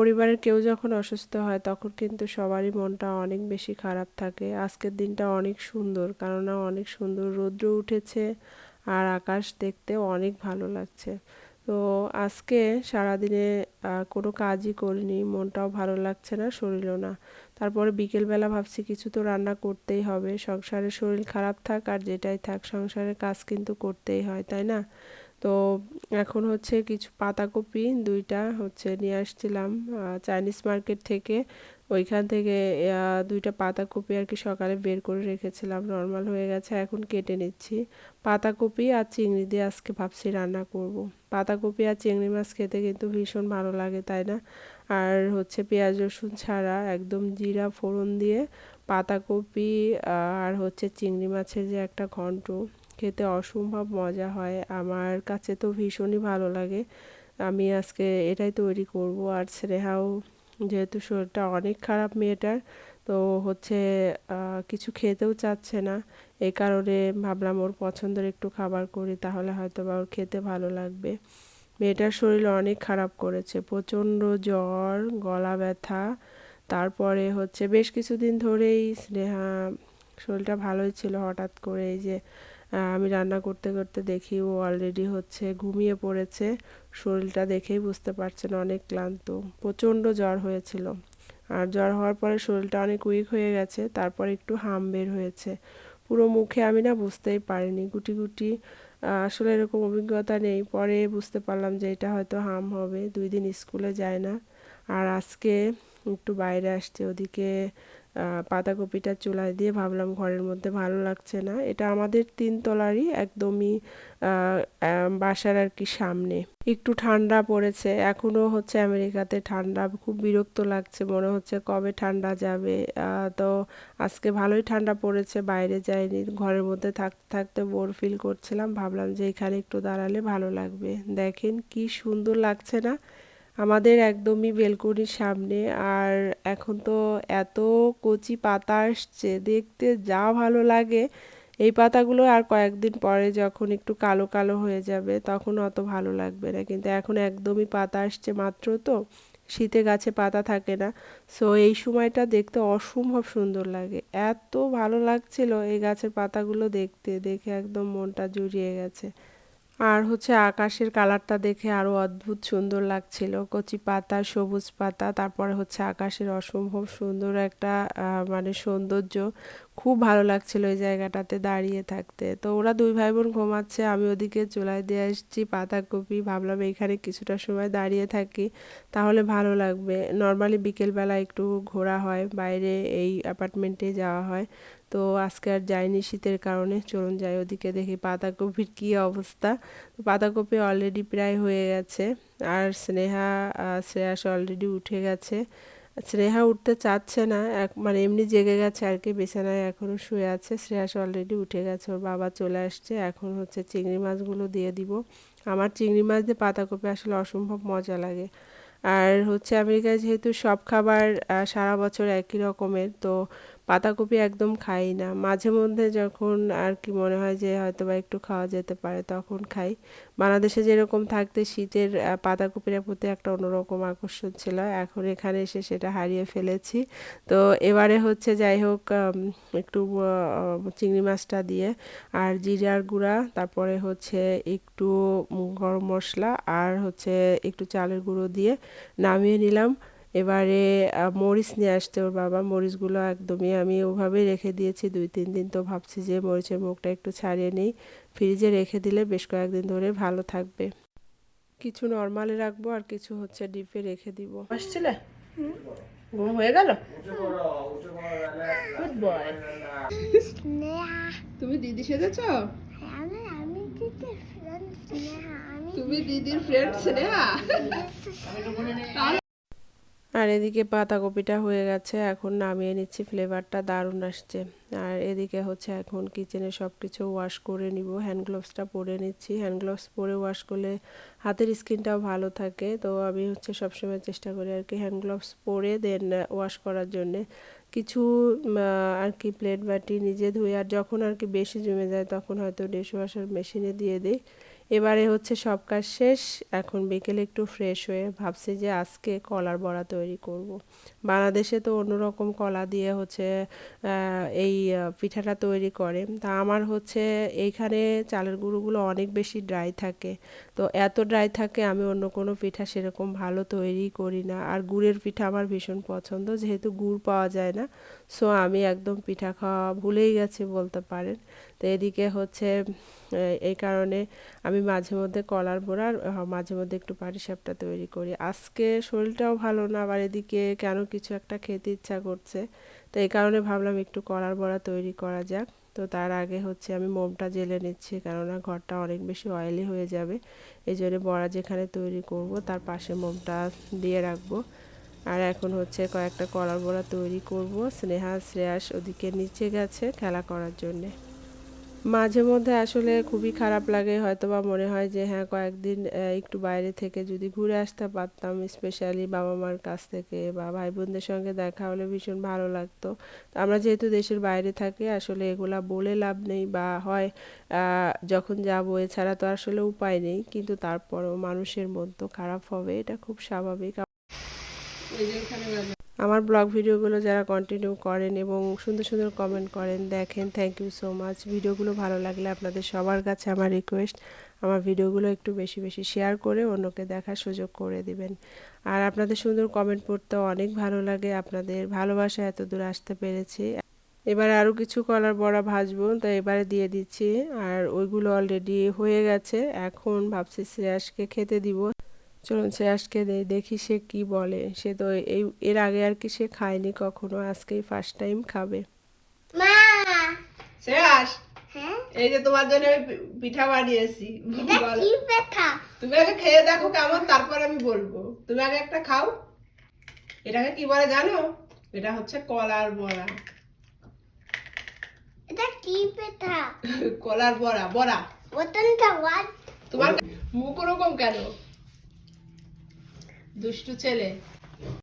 পরিবারের কেউ যখন অসুস্থ হয়, তখন কিন্তু সবারই মনটা অনেক বেশি খারাপ থাকে। আজকের দিনটা অনেক সুন্দর, কেননা অনেক সুন্দর রৌদ্র উঠেছে আর আকাশ দেখতে অনেক ভালো লাগছে। তো আজকে সারাদিনে কোনো কাজই করিনি, মনটাও ভালো লাগছে না, শরীরও না। তারপরে বিকেলবেলা ভাবছি কিছু তো রান্না করতেই হবে। সংসারে শরীর খারাপ থাক আর যেটাই থাক, সংসারের কাজ কিন্তু করতেই হয়, তাই না? তো এখন হচ্ছে কিছু পাতাকপি দুইটা হচ্ছে নিয়ে আসছিলাম চাইনিজ মার্কেট থেকে। ওইখান থেকে দুইটা পাতাকপি আর কি সকালে বের করে রেখেছিলাম, নর্মাল হয়ে গেছে, এখন কেটে নিচ্ছি। পাতাকপি আর চিংড়ি দিয়ে আজকে ভাবছি রান্না করব। পাতাকপি আর চিংড়ি মাছ খেতে কিন্তু ভীষণ ভালো লাগে, তাই না? আর হচ্ছে পেঁয়াজ রসুন ছাড়া একদম জিরা ফোড়ন দিয়ে পাতাকপি আর হচ্ছে চিংড়ি মাছের যে একটা ঘন্ট। খেতে অসম্ভব মজা হয়। আমার কাছে তো ভীষণই ভালো লাগে। আমি আজকে এটাই তৈরি করব। আর স্নেহাও যেহেতু শরীরটা অনেক খারাপ মেয়েটার, তো হচ্ছে কিছু খেতেও চাচ্ছে না। এ কারণে ভাবলাম ওর পছন্দের একটু খাবার করি, তাহলে হয়তো বা ওর খেতে ভালো লাগবে। মেয়েটার শরীর অনেক খারাপ করেছে। প্রচণ্ড জ্বর, গলা ব্যথা, তারপরে হচ্ছে বেশ কিছুদিন ধরেই স্নেহা শরীরটা ভালোই ছিল হঠাৎ করে এই যে আমি রান্না করতে করতে দেখি ও অলরেডি হচ্ছে ঘুমিয়ে পড়েছে। শরীরটা দেখেই বুঝতে পারছেন অনেক ক্লান্ত। প্রচণ্ড জ্বর হয়েছিল। আর জ্বর হওয়ার পরে শরীরটা অনেক উইক হয়ে গেছে, তারপর একটু হাম বের হয়েছে। পুরো মুখে আমি না বুঝতেই পারিনি, গুটি গুটি আসলে এরকম অভিজ্ঞতা নেই। পরে বুঝতে পারলাম যে এটা হয়তো হাম হবে, দুই দিন স্কুলে যায় না। আর আজকে একটু বাইরে আসছে, ওদিকে পাতাকপিটা চুলায় দিয়ে ভাবলাম ঘরের মধ্যে ভালো লাগছে না। এটা আমাদের তিনতলারই একদমই বাসার আর কি সামনে। একটু ঠান্ডা পড়েছে এখনও হচ্ছে আমেরিকাতে ঠান্ডা, খুব বিরক্ত লাগছে, মনে হচ্ছে কবে ঠান্ডা যাবে। তো আজকে ভালোই ঠান্ডা পড়েছে, বাইরে যাইনি, ঘরের মধ্যে থাকতে থাকতে বোর ফিল করছিলাম, ভাবলাম যে এখানে একটু দাঁড়ালে ভালো লাগবে। দেখেন কি সুন্দর লাগছে না? আমাদের একদমই বেলকুনির সামনে। আর এখন তো এত কচি পাতা আসছে, দেখতে যা ভালো লাগে। এই পাতাগুলো আর কয়েকদিন পরে যখন একটু কালো কালো হয়ে যাবে, তখন অত ভালো লাগবে না। কিন্তু এখন একদমই পাতা আসছে মাত্র তো, শীতে গাছে পাতা থাকে না। সো এই সময়টা দেখতে অসম্ভব সুন্দর লাগে। এত ভালো লাগছিল এই গাছের পাতাগুলো দেখতে, দেখে একদম মনটা জুড়িয়ে গেছে। আর হচ্ছে আকাশের কালারটা দেখে আরও অদ্ভুত সুন্দর লাগছিল। কচি পাতা, সবুজ পাতা, তারপরে হচ্ছে আকাশের অসম্ভব সুন্দর একটা মানে সৌন্দর্য। খুব ভালো লাগছিল ওই জায়গাটাতে দাঁড়িয়ে থাকতে। তো ওরা দুই ভাই বোন ঘুমাচ্ছে, আমি ওদিকে চুলায় দিয়ে আসছি, পাতাকপি। ভাবলাম এইখানে কিছুটা সময় দাঁড়িয়ে থাকি, তাহলে ভালো লাগবে। নর্মালি বিকেলবেলা একটু ঘোরা হয়, বাইরে এই অ্যাপার্টমেন্টে যাওয়া হয়। তো আজকে আর যাইনি শীতের কারণে, চলুন যাই ওদিকে দেখি পাতাকপির কী অবস্থা। পাতাকপি অলরেডি প্রায় হয়ে গেছে, আর স্নেহা শ্রেয়াস অলরেডি উঠে গেছে। স্নেহা উঠতে চাচ্ছে না, এক মানে এমনি জেগে গেছে আর কি, বিছানায় এখনও শুয়ে আছে। শ্রেয়াস অলরেডি উঠে গেছে, ওর বাবা চলে আসছে। এখন হচ্ছে চিংড়ি মাছগুলো দিয়ে দিব। আমার চিংড়ি মাছ দিয়ে পাতাকপি আসলে অসম্ভব মজা লাগে। আর হচ্ছে আমেরিকায় যেহেতু সব খাবার সারা বছর একই রকমের, তো পাতাকপি একদম খাই না। মাঝে মধ্যে যখন আর কি মনে হয় যে হয়তো বা একটু খাওয়া যেতে পারে, তখন খাই। বাংলাদেশে যেরকম থাকতে শীতের পাতাকপির প্রতি একটা অন্যরকম আকর্ষণ ছিল। এখন এখানে এসে সেটা হারিয়ে ফেলেছি। তো এবারে হচ্ছে যাই হোক একটু চিংড়ি মাছটা দিয়ে আর জিরার গুঁড়া, তারপরে হচ্ছে একটু গরম মশলা আর হচ্ছে একটু চালের গুঁড়ো দিয়ে নামিয়ে নিলাম। এবারে মরিচ নিয়ে আসতে ওর বাবা। মরিচগুলো একদমই আমি ওভাবেই রেখে দিয়েছি দুই তিন দিন তো ভাবছি যে মরিচের মুখটা একটু ছাড়িয়ে নিই। ফ্রিজে রেখে দিলে বেশ কয়েকদিন ধরে ভালো থাকবে। কিছু নর্মালে রাখব আর কিছু হচ্ছে ডিপে রেখে দিব। আসছিলে? ঘুম হয়ে গেল? গুড বয় তুমি দিদি সেজেছো? আমি আমি দিদি ফ্রেন্ড স্নেহা আমি তুমি দিদির ফ্রেন্ড স্নেহা? আর এদিকে পাতাকপিটা হয়ে গেছে, এখন নামিয়ে নিচ্ছি ফ্লেভারটা দারুণ আসছে। আর এদিকে হচ্ছে এখন কিচেনে সব কিছু ওয়াশ করে নিব হ্যান্ড গ্লোভসটা পরে নিচ্ছি। হ্যান্ড গ্লোভস পরে ওয়াশ করলে হাতের স্কিনটাও ভালো থাকে, তো আমি হচ্ছে সবসময় চেষ্টা করি আর কি হ্যান্ড গ্লোভস পরে দেন ওয়াশ করার জন্যে। কিছু আর কি প্লেট বাটি নিজে ধুই, আর যখন আর কি বেশি জমে যায় তখন হয়তো ডিশ ওয়াশার মেশিনে দিয়ে দিই। এবারে হচ্ছে সব কাজ শেষ। এখন বিকেলে একটু ফ্রেশ হয়ে ভাবছি যে আজকে কলার বড়া তৈরি করব। বাংলাদেশে তো অন্যরকম কলা দিয়ে হচ্ছে এই পিঠাটা তৈরি করে। তা আমার হচ্ছে এইখানে চালের গুঁড়োগুলো অনেক বেশি ড্রাই থাকে। তো এত ড্রাই থাকে আমি অন্য কোনো পিঠা সেরকম ভালো তৈরি করি না। আর গুড়ের পিঠা আমার ভীষণ পছন্দ, যেহেতু গুড় পাওয়া যায় না। সো আমি একদম পিঠা খাওয়া ভুলেই গেছি বলতে পারেন। তো এদিকে হচ্ছে এই কারণে আমি মাঝে মধ্যে কলার বড়া আর আহ, মাঝে মধ্যে একটু পাটিসাপটা তৈরি করি। আজকে শরীরটাও ভালো না আবার এদিকে কেন কিছু একটা খেতে ইচ্ছা করছে। তো এই কারণে ভাবলাম একটু কলার বড়া তৈরি করা যাক। তো তার আগে হচ্ছে আমি মোমটা জেলে নিচ্ছি কেননা ঘরটা অনেক বেশি অয়েলি হয়ে যাবে। এই জন্য বড়া যেখানে তৈরি করব তার পাশে মোমটা দিয়ে রাখব। আর এখন হচ্ছে কয়েকটা কলার বড়া তৈরি করব। স্নেহা শ্রেয়াস ওদিকে নিচে গেছে খেলা করার জন্যে। মাঝে মধ্যে আসলে খুবই খারাপ লাগে হয়তো বা মনে হয় যে হ্যাঁ কয়েকদিন একটু বাইরে থেকে যদি ঘুরে আসতে পারতাম স্পেশালি বাবা মার কাছ থেকে বা ভাই বোনদের সঙ্গে দেখা হলে ভীষণ ভালো লাগতো। আমরা যেহেতু দেশের বাইরে থাকি, আসলে এগুলা বলে লাভ নেই বা হয় যখন যাব, এছাড়া তো আসলে উপায় নেই, কিন্তু তারপরও মানুষের মন তো খারাপ হবে, এটা খুব স্বাভাবিক। আমার ব্লগ ভিডিওগুলো যারা কন্টিনিউ করেন এবং সুন্দর সুন্দর কমেন্ট করেন, দেখেন থ্যাংক ইউ সো মাচ ভিডিওগুলো ভালো লাগলে আপনাদের সবার কাছে আমার রিকোয়েস্ট আমার ভিডিওগুলো একটু বেশি বেশি শেয়ার করে অন্যকে দেখার সুযোগ করে দিবেন। আর আপনাদের সুন্দর কমেন্ট পড়তেও অনেক ভালো লাগে, আপনাদের ভালোবাসা এত দূর আসতে পেরেছি। এবারে আরও কিছু কলার বড়া ভাজবো, তো এবারে দিয়ে দিচ্ছি। আর ওইগুলো অলরেডি হয়ে গেছে, এখন ভাবছি শ্রেয়াসকে খেতে দিব। চলুন শ্রেয়াসকে দেই দেখি সে কি বলে। সে তো এই এর আগে আর কি সে খায়নি কখনো আজকেই ফার্স্ট টাইম খাবে। মা! শ্রেয়াস! হ্যাঁ? এই যে তোমার জন্য পিঠা বানিয়েছি তুমি আগে খেয়ে দেখো কেমন তারপর আমি বলব। তুমি আগে একটা খাও। এটাকে কি বলে জানো? এটা হচ্ছে কলার বড়া। এটা কি ব্যথা কলার বড়া বড়া। তোমার মুখ ওরকম কেন? দুষ্টু ছেলে